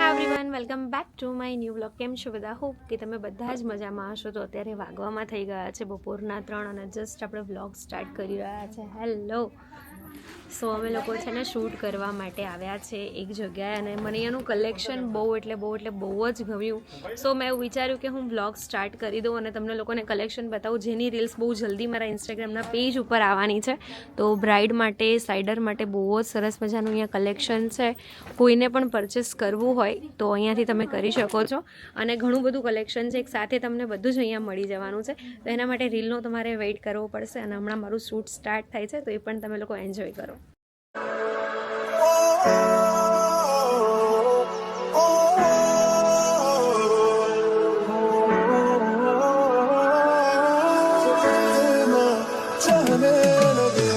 Everyone welcome back to my new blog કેમ છો બધા? હોપ કે તમે બધા જ મજામાં હશો. તો અત્યારે વાગવામાં થઈ ગયા છે બપોરના ત્રણ અને જસ્ટ આપણે વ્લોગ સ્ટાર્ટ કરી રહ્યા છે. હેલો સો અમે લોકો છે ને શૂટ કરવા માટે આવ્યા છે એક જગ્યાએ અને મને અહીંયાનું કલેક્શન બહુ એટલે બહુ એટલે બહુ જ ગમ્યું. સો મેં એવું વિચાર્યું કે હું બ્લોગ સ્ટાર્ટ કરી દઉં અને તમને લોકોને કલેક્શન બતાવું. જેની રીલ્સ બહુ જલ્દી મારા ઇન્સ્ટાગ્રામના પેજ ઉપર આવવાની છે. તો બ્રાઇડ માટે સાઇડર માટે બહુ જ સરસ મજાનું અહીંયા કલેક્શન છે. કોઈને પણ પરચેસ કરવું હોય તો અહીંયાથી તમે કરી શકો છો. અને ઘણું બધું કલેક્શન છે. એક સાથે તમને બધું જ અહીંયા મળી જવાનું છે. તો એના માટે રીલનો તમારે વેઇટ કરવો પડશે અને હમણાં મારું શૂટ સ્ટાર્ટ થાય છે. તો એ પણ તમે લોકો એન્જોય કરો चलने लगे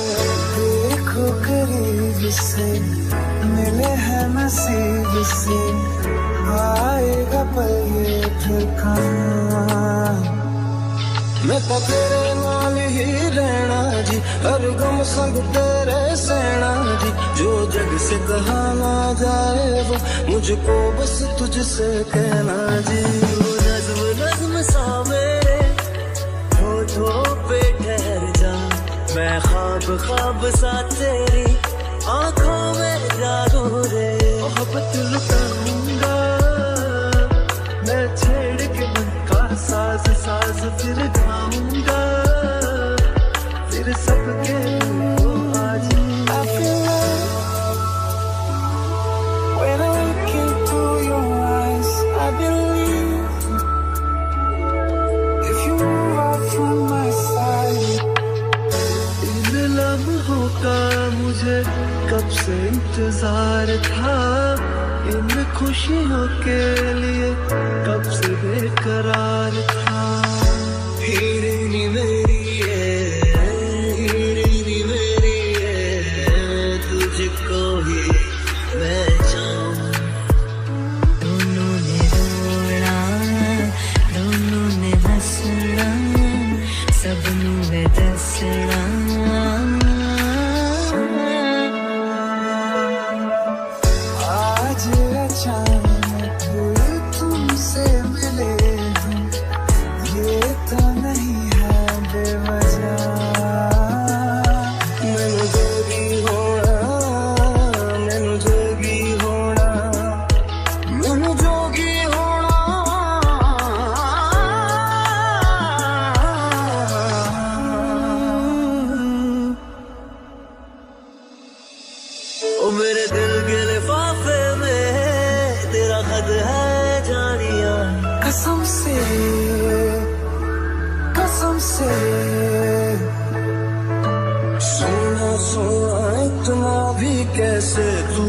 देखो करीब से मिले हैं नसीब से आएगा पल ये फिर कहाँ मैं तो तेरे नाल ही रहना जी हर गम संग तेरे सेना जी। जो जग से कहा ना जाए वो मुझको बस तुझसे कहना जी। वो नज्म नज्म सा मेरे होठों पे ठहर जा। मैं ख्वाब ख्वाब सा तेरी आँखों में जागो रे। मोहब्बत लुटाऊँगा। मैं छेड़ के मन का साज साज फिर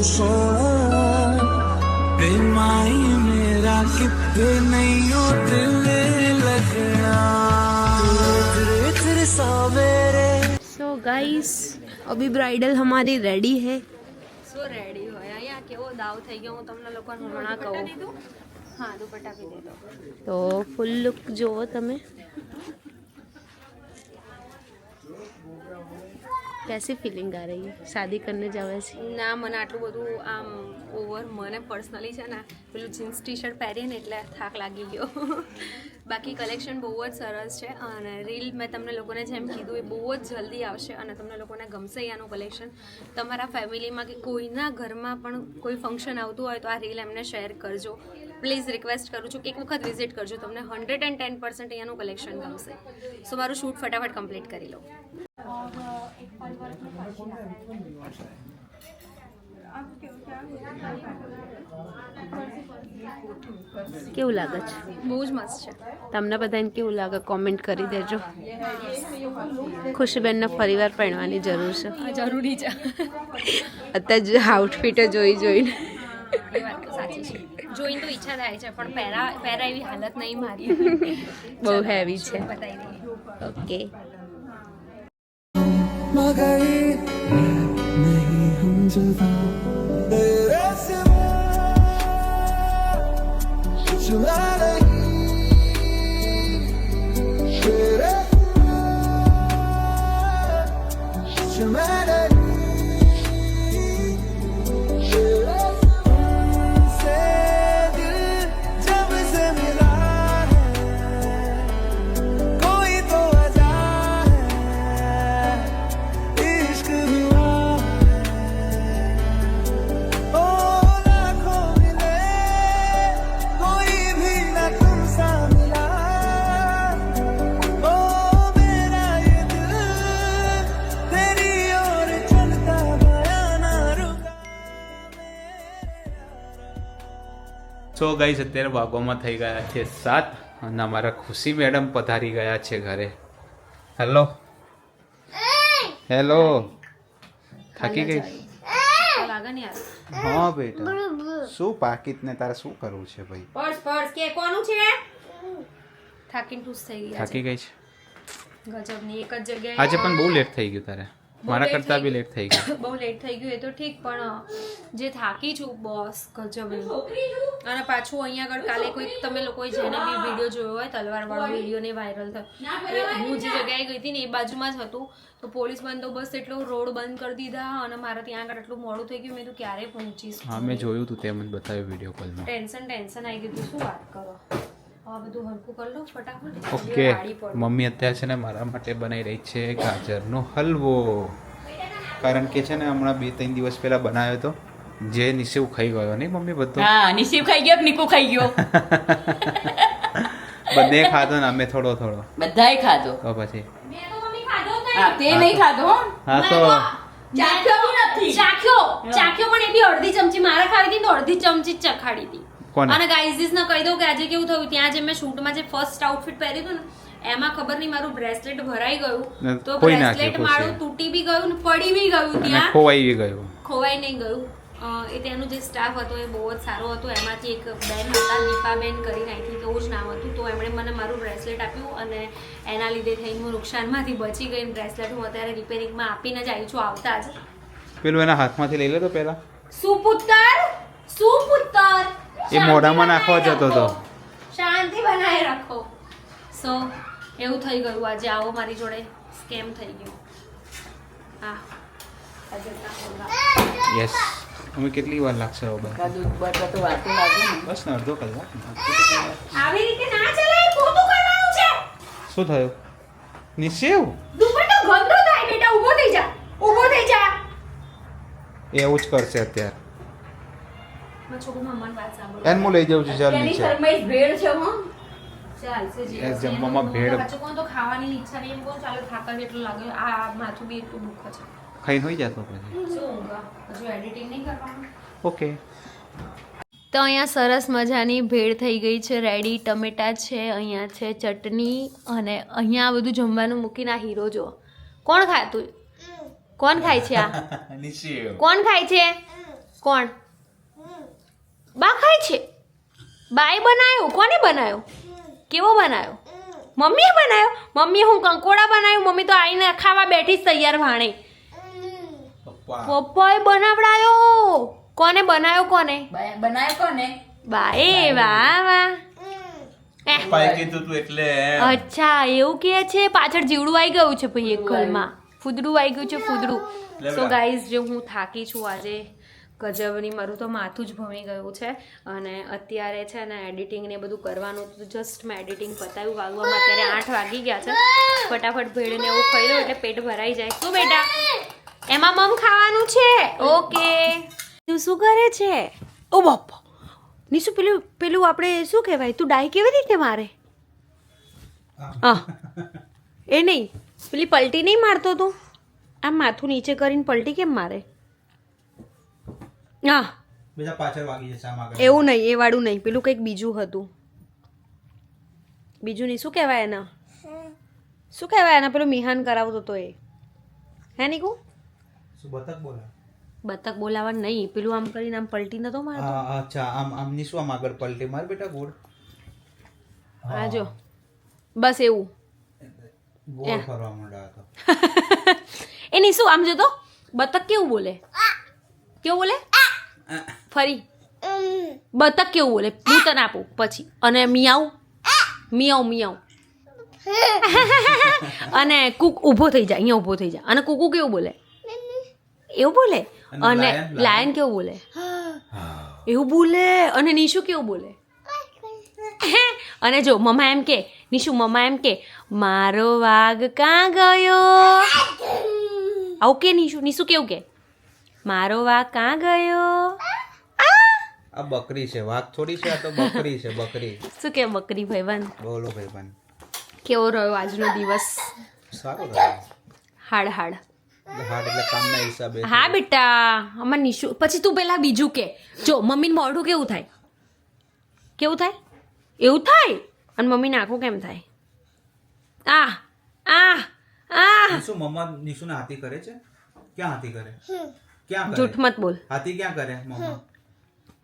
सोना बेमाई मेरा कितने नहीं हो दिल लगना तेरे तेरे सा मेरे સો ગાઈસ અભી બ્રાઇડલ હમારી રેડી હે સો રેડી હોય અહીંયા કેવો દાવ થઈ ગયો હું તમને લોકોને હમણાં કહું હા દુપટ્ટા બી દે દો તો ફૂલ લુક જુઓ તમે कैसी फीलिंग आ रही है शादी करने जावे છે ના મને આટલું બધું આમ ઓવર મને પર્સનલી છે ને પેલું જીન્સ ટી શર્ટ પહેરીએ ને એટલે થાક લાગી ગયો બાકી કલેક્શન બહુ જ સરસ છે અને રીલ મેં તમને લોકોને જેમ કીધું એ બહુ જ જલ્દી આવશે અને તમને લોકોને ગમશે અહીંયાનું કલેક્શન તમારા ફેમિલીમાં કે કોઈના ઘરમાં પણ કોઈ ફંક્શન આવતું હોય તો આ રીલ એમને શેર કરજો પ્લીઝ રિક્વેસ્ટ કરું છું કે એક વખત વિઝિટ કરજો. તમને હંડ્રેડ એન્ડ ટેન પર્સન્ટ અહીંયાનું કલેક્શન ગમશે. સો મારું શૂટ ફટાફટ કમ્પ્લીટ કરી લો. કેવું લાગે છે? બહુ જ મસ્ત છે. તમને બધાને કેવું લાગે? કોમેન્ટ કરી દેજો. ખુશીબેનને ફરીવાર પહેરવાની જરૂર છે. જરૂરી છે. અત્યારે જ આઉટફિટ જોઈ જોઈને એ વાત તો સાચી છે જોઈને તો ઈચ્છા થાય છે પણ પહેલા પહેલા એવી હાલત નહીં મારી. બહુ હેવી છે ઓકે મગર નહીં હમ જુદા ગાઈસ અત્યારે વાગોમાં થઈ ગયા છે સાત અને અમારા ખુશી મેડમ પધારી ગયા છે ઘરે. હેલો હેલો થાકી ગઈ ને હા બેટા. શું પાકીટને તારે શું કરવું છે ભાઈ? પર્સ પર્સ કે કોનું છે? થાકીને ટૂસ થઈ ગઈ થાકી ગઈ છે છે ગજબની એક જ જગ્યાએ આજે પણ બહુ લેટ થઈ ગયું તારે. મારા કરતા બી લેટ થઈ ગયું. બહુ લેટ થઈ ગયું એ તો ઠીક પણ જે થાકી છું બોસ ગજબ અને પાછું અહીંયા આગળ કાલે કોઈ તમે લોકોએ જેને બી વીડિયો જોયો હોય તલવાર વાળો વીડિયો ને વાયરલ થયો. હું જે જગ્યાએ ગઈ હતી ને એ બાજુમાં જ હતું. તો પોલીસ બંદોબસ્ત એટલો રોડ બંધ કરી દીધા અને મારે ત્યાં આગળ એટલું મોડું થઈ ગયું. મેં તો ક્યારે પહોંચીશ હા મેં જોયું હતું તે મને બતાવ્યું વીડિયો કોલમાં ટેન્શન ટેન્શન આવી ગયું શું વાત કરો? હવે બધું હરખું કરી લો ફટાફટ. ઓકે મમ્મી અત્યારે છે ને મારા માટે બનાવી રહી છે ગાજરનો હલવો. કારણ કે છે ને હમણાં બે ત્રણ દિવસ પહેલા બનાવ્યો હતો. જે નિશેવ ખાઈ ગયો નહીં મમ્મી બધો. હા નિશિવ ખાઈ ગયો નિકુ ખાઈ ગયો? બધે ખાધો ને અમે થોડો થોડો. બધાય ખાધો. તો પછી? હા તે નહીં ખાધો હા. તો? ચાખ્યો નથી. ચાખ્યો. ચાખ્યો પણ એ બી અડધી ચમચી. મારે ખાવી હતી ને તો અડધી ચમચી ચખાડી હતી. અને ગાઈઝીસ ને કહી દઉં કે આજે કેવું થયું? ત્યાં જે મેં શૂટમાં જે ફર્સ્ટ આઉટફિટ પહેર્યું હતું ને એમાં ખબર નહીં મારું બ્રેસલેટ ભરાઈ ગયું. તો બ્રેસલેટ મારું તૂટી બી ગયું ને પડી બી ગયું ત્યાં. ખોવાઈ ગયું. ખોવાઈ નહીં ગયું. એ તેનું જે સ્ટાફ હતો એ બહુ જ સારો હતો. એમાંથી એક બેન હતા દીપાબેન કરીને આઈ થિંક એવું જ નામ હતું. તો એમણે મને મારું બ્રેસલેટ આપ્યું અને એના લીધે થઈને હું નુકસાનમાંથી બચી ગઈ બ્રેસલેટ હું અત્યારે રિપેરિંગમાં આપીને જ આવી છું આવતા જ. પેલું એના હાથમાંથી લઈ લેતો પહેલા. સુપુત્તર? સુપુત્તર? એ મોઢામાં નાખવા જતો હતો. શાંતિ બનાવી રાખો. સો એવું થઈ ગયું આજે આવો મારી જોડે. સ્કેમ થઈ ગયો. હા. યસ અમે કેટલી વાર લાગશે હવે બસ? દૂધ બટર તો વાતો લાગે બસ ને અડધો કલાક. આવી રીતે ના ચલાય પોતું કરવાનું છે. શું થયું? નિશેવ દુપટ્ટો ગંદો થાય બેટા. ઊભો થઈ જા. ઊભો થઈ જા. એવું જ કરશે અત્યારે મારા છોકરાનું મન વાત સાંભળો એને હું લઈ જાઉં છું ચાલ નીચે. ભેળ છે હો. ચાલ. જમવામાં ભેળ- તો ખાવાની ઈચ્છા નહીં એમ કોણ ચાલો થાકા જેટલું લાગે. આ માથું બી એટલું દુખે છે. ખાઈને હોઈ જતો પછી? શું હજુ એડિટિંગ નહીં કરવાનું? ઓકે. તો અહીંયા સરસ મજાની ભેળ થઈ ગઈ છે રેડી ટમેટા છે અહીંયા છે ચટણી અને અહીંયા બધું જમવાનું મૂકીને આ હીરો જો કોણ ખાતું કોણ ખાય છે આ? કોણ ખાય છે? કોણ? બા ખાય છે? બાએ બનાવ્યો કોને બનાવ્યો કેવો બનાવ્યો મમ્મીએ બનાવ્યો મમ્મીએ હું કંકોડા બનાવ્યું મમ્મી તો આવીને ખાવા બેઠી જ તૈયાર ભાણે. પપ્પાએ બનાવડાયો. કોને બનાવ્યો કોને? બનાવ્યો કોને? બાએ વાહ વાહ. એહ, કીધું તું એટલે અચ્છા એવું કે છે? પાછળ જીવડું આવી ગયું છે ભાઈ એક ઘરમાં. ફૂદડું આવી ગયું છે ફૂદડું સો ગાઈઝ જો હું થાકી છું આજે ગજબની મારું તો માથું જ ભમી ગયું છે. અને અત્યારે છે ને એડિટિંગ ને બધું કરવાનું હતું જસ્ટ મેં એડિટિંગ પતાવ્યું વાગવામાં. અત્યારે આઠ વાગી ગયા છે. ફટાફટ ભેળને એવું ખાઈ લો એટલે પેટ ભરાઈ જાય. શું બેટા? એમાં મમ ખાવાનું છે? ઓકે. તું શું કરે છે? ઓ બાપ. નીસુ પેલું પેલું આપણે શું કહેવાય? તું ડાય કેવી રીતે મારે? હા. એ નહીં. પેલી પલટી નહીં મારતો તું? આમ માથું નીચે કરીને પલટી કેમ મારે? હા. બીજા પાછળ વાગી જશે આમ આગળ. એવું નહીં એ વાળું નહીં. પેલું કંઈક બીજું હતું. બીજું નહીં. શું કહેવાય એના? શું કહેવાય એના? પેલું મિહાન કરાવતો તો એ. હે નીકુ? શું બતક બોલા? બતક બોલાવા નહીં. પેલું આમ કરીને આમ પલટી નતો મારતો? હા અચ્છા. આમ આમની શું આમ આગળ પલટી? માર બેટા ગોળ. હા જો. બસ એવું. ગોળ ફરવા માંડ્યા હતો. એ નહીં શું આમ જોતો બતક કેવું બોલે? કેવું બોલે? ફરી. બતક કેવું બોલે? હું તને આપું. પછી. અને મિયાઉ. મિયાઉ મિયાઉ. અને કુક ઊભો થઈ જાય અહીંયા ઊભો થઈ જાય અને કુકુ કેવું બોલે? એવું બોલે? અને લાયન કેવું બોલે? એવું બોલે? અને નિશુ કેવું બોલે? અને જો મમ્મા એમ કે નિશુ મમ્મા એમ કે મારો વાઘ કાં ગયો? આવું કે નિશુ? નિશુ કેવું કે? મારો વાઘ કાં ગયો? આ બકરી છે વાઘ થોડી છે આ તો બકરી છે બકરી. શું કે બકરી ભાઈબંધ? બોલો ભાઈબંધ. કેવો રહ્યો આજનો દિવસ? સારો રહ્યો. હાડ હાડ. હાર્ડ એટલે કામના હિસાબે હા બેટા. અમાર નિશુ પછી તું પેલા બીજું કે. જો મમ્મીને મોઢું કેવું થાય? કેવું થાય? એવું થાય? અને મમ્મીને આંખો કેમ થાય? આ આ આ શું મમ્મા નિશુને હાથી કરે છે? ક્યાં હાથી કરે? ક્યાં જૂઠ મત બોલ. હાથી ક્યાં કરે મમ્મા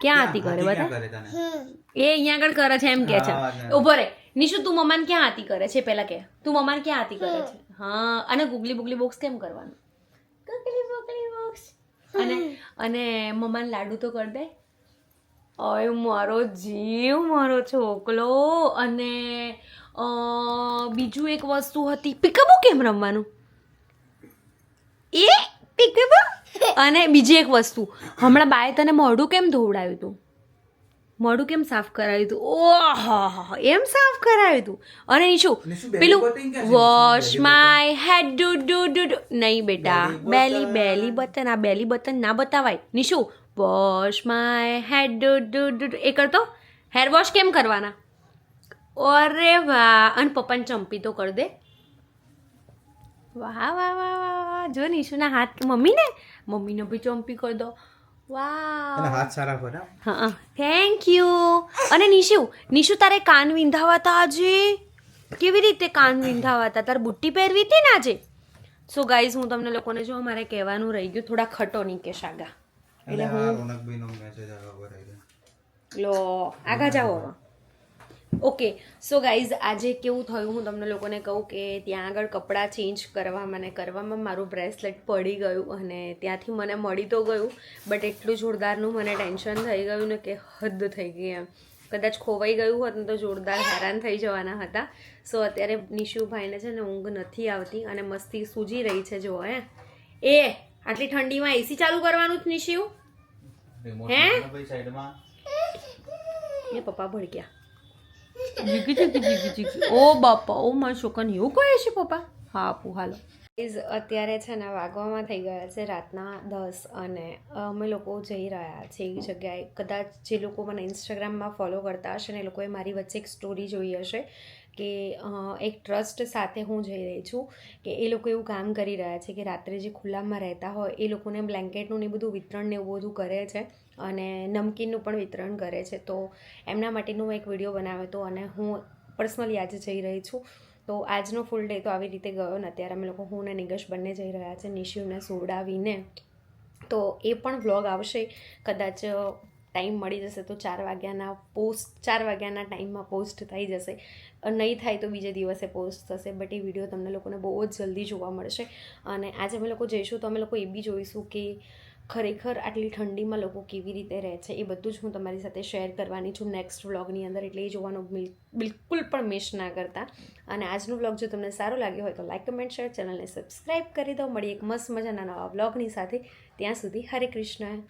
ક્યાં કરે હાથી કરે બતા એ અહીંયા આગળ કરે છે એમ કે છે. ઊભો રે. નિશુ તું મમ્માને ક્યાં હાથી કરે છે? પેલા કે. તું મમ્માને ક્યાં હાથી કરે છે? હા અને ગુગલી બુગલી બોક્સ કેમ કરવાનું? ગુગલી બુગલી બોક્સ. અને અને મમ્માને લાડુ તો કરી દે. ઓય મારો જીવ મારો છોકલો. અને બીજું એક વસ્તુ હતી. પિકઅપો કેમ રમવાનું એ પિકઅપો અને બીજી એક વસ્તુ. હમણાં બાએ તને મોઢું કેમ ધોવડાવ્યું હતું મોઢું કેમ સાફ કરાવ્યું હતું ઓહ એમ સાફ કરાવ્યું હતું અને શું? પેલું? Wash my head do do do do નહીં બેટા. બેલી બેલી બટન આ બેલી બટન ના બતાવાય. Nishu wash my head do do do do. એ કરતો? હેર વોશ કેમ કરવાના? અરે વાહ. અને પપ્પાને ચંપી તો કરી દે. વાહ વાહ વાહ વાહ વાહ. જો નિશુના હાથ મમ્મીને? મમ્મીને બી ચોંપી કરી દો. વાહ. હાથ સારા ફરે હા થેન્ક યુ અને નિશુ નિશુ તારે કાન વિંધાવા હતા આજે? કેવી રીતે કાન વિંધાવા હતા તારે બુટ્ટી પહેરવી હતી ને આજે? સો ગાઈઝ હું તમને લોકોને જો મારે કહેવાનું રહી ગયું થોડા ખટો નહીં કે શાગા એટલે હું લો આગા જાઓ ઓકે સો ગાઈઝ આજે કેવું થયું? હું તમને લોકોને કહું કે ત્યાં આગળ કપડાં ચેન્જ કરવા મને કરવામાં મારું બ્રેસલેટ પડી ગયું અને ત્યાંથી મને મળી તો ગયું બટ એટલું જોરદારનું મને ટેન્શન થઈ ગયું ને કે હદ થઈ ગઈ એમ. કદાચ ખોવાઈ ગયું હોત ને તો જોરદાર હેરાન થઈ જવાના હતા. સો અત્યારે નિશુભાઈને છે ને ઊંઘ નથી આવતી અને મસ્તી સૂજી રહી છે જો હે. એ આટલી ઠંડીમાં એસી ચાલુ કરવાનું જ નિશિવ હે? એ પપ્પા ભડક્યા. જીગી જીગી જીગી જીગી. ઓ બાપા, ઓ મા છોકરાને એવું કહે છે પપ્પા? હા, આપું, હાલો. ઇઝ અત્યારે છે ને વાગવામાં થઈ ગયા છે રાતના દસ અને અમે લોકો જઈ રહ્યા છે એ જગ્યાએ. કદાચ જે લોકો મને ઇન્સ્ટાગ્રામમાં ફોલો કરતા હશે ને એ લોકોએ મારી વચ્ચે એક સ્ટોરી જોઈ હશે કે એક ટ્રસ્ટ સાથે હું જઈ રહી છું કે એ લોકો એવું કામ કરી રહ્યા છે કે રાત્રે જે ખુલ્લામાં રહેતા હોય એ લોકોને બ્લેન્કેટનું ને બધું વિતરણ ને એવું બધું કરે છે. અને નમકીનનું પણ વિતરણ કરે છે. તો એમના માટેનો એક વીડિયો બનાવ્યો હતો અને હું પર્સનલી આજે જઈ રહી છું. તો આજનો ફૂલ ડે તો આવી રીતે ગયો ને અત્યારે અમે લોકો હું અને નિગશ બંને જઈ રહ્યા છે નિશુને સોડાવીને. તો એ પણ વ્લોગ આવશે. કદાચ ટાઈમ મળી જશે તો ચાર વાગ્યાના પોસ્ટ, ચાર વાગ્યાના ટાઈમમાં પોસ્ટ થઈ જશે. નહીં થાય તો બીજે દિવસે પોસ્ટ થશે, બટ એ વીડિયો તમને લોકોને બહુ જ જલ્દી જોવા મળશે. અને આજે અમે લોકો જઈશું તો અમે લોકો એ બી જોઈશું કે ખરેખર આટલી ઠંડીમાં લોકો કેવી રીતે રહે છે એ બધું જ હું તમારી સાથે શેર કરવાની છું નેક્સ્ટ વ્લોગની અંદર એટલે એ જોવાનું બિલકુલ પણ મિસ ના કરતા. અને આજનો વ્લોગ જો તમને સારો લાગ્યો હોય તો લાઇક કમેન્ટ શેર ચેનલને સબસ્ક્રાઈબ કરી દો. મળી એક મસ્ત મજાના નવા વ્લોગની સાથે. ત્યાં સુધી હરે કૃષ્ણ.